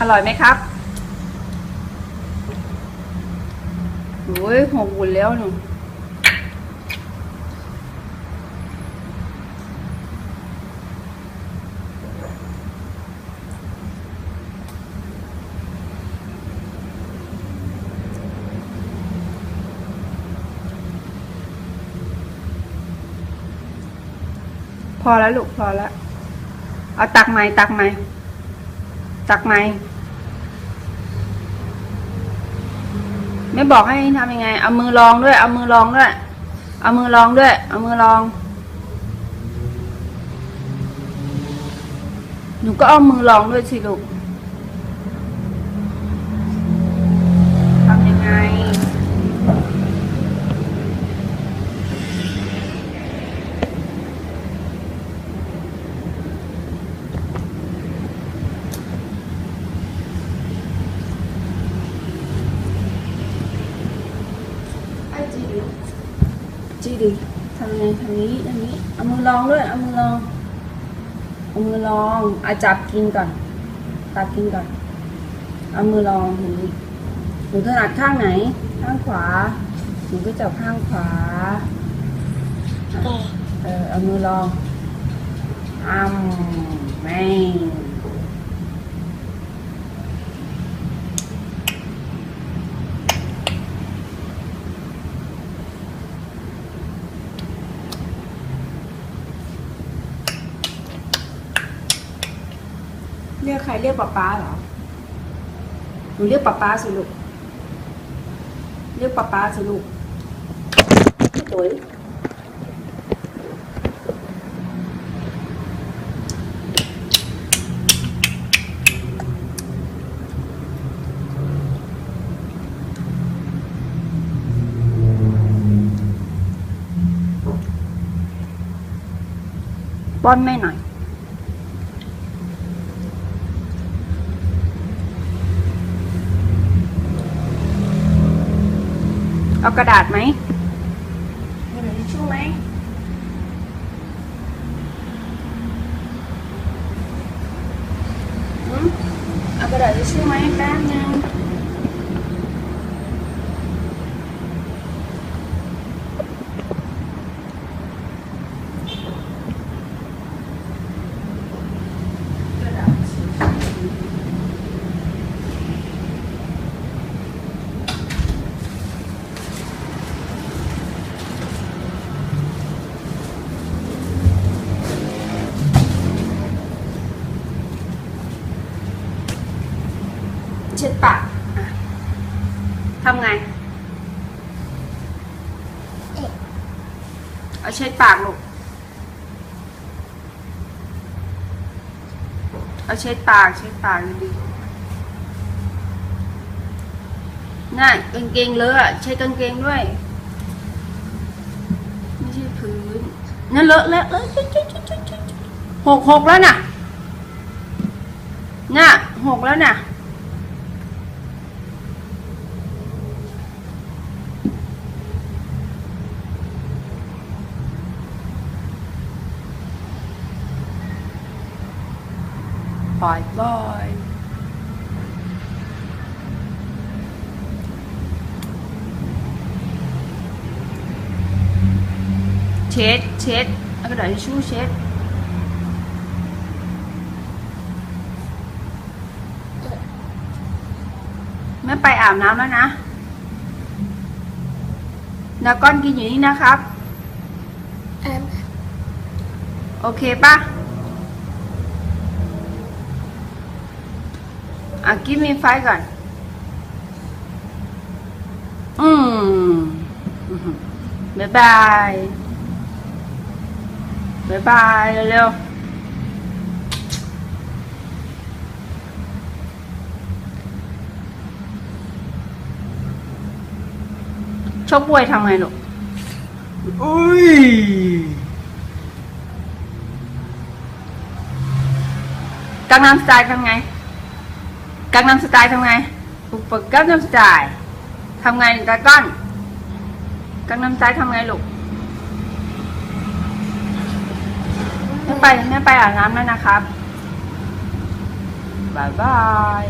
อร่อยไหมครับโอ้ยหกบุญแล้วหนูพอแล้วลูกพอแล้ว เอาตักไหม่ตักไหม่ตักไหม่ ไม่บอกให้ทำยังไง เอามือลองด้วย เอามือลองด้วย เอามือลองด้วย เอามือลอง หนูก็เอามือลองด้วยสิลูกทำยังไง ไอ้ จีดิจีดิทำไงทำนี้ทำนี้เอามือลองด้วยเอามือลองเอามือลองอาจับกินก่อนตักกินก่อนเอามือลองอย่างนี้หนูถนัดข้างไหน ข้างขวาหนูก็จับข้างขวาเออเอามือลองอ้ำแม่ เรียกใครเรียกป๊าป๊าเหรอหนูเรียกป๊าป๊าสิลูกเรียกป๊าป๊าสิลูกตุ๋ยป้อนแม่หน่อย เอากระดาษไหมมีหนังทิชชู่ไหมหืมเอากระดาษทิชชู่ไหมแป๊บนึงกระดาษทิชชู่ เช็ดปากทำไง เอาเช็ดปากลูก เอาเช็ดปาก เช็ดปากดีๆน่ะกางเกงเลอะอะใช้กางเกงด้วย ไม่ใช่พื้นนั่นเลอะเลอะเลอะหกหกแล้วน่ะ น่ะหกแล้วน่ะ ปล่อยปล่อยเช็ด เช็ด เอากระดาษทิชชู่เช็ดแม่ไปอาบน้ำแล้วนะดาก้อนกินอยู่นี่นะครับ โอเคปะ อะกินมีไฟก่อน อืมอื้อหือบ๊ายบายบ๊ายบายเร็วๆชกบวยทำไงลูกอุ้ยกังนำสไตล์ทำไง กังนำสไตล์ทำไงปุกปึกกังนำสไตล์ทำไงหนึ่งตาก้อนกังนำสไตล์ทำไงลูกแม่ไปแม่ไปอาบน้ำแล้วนะครับบายบาย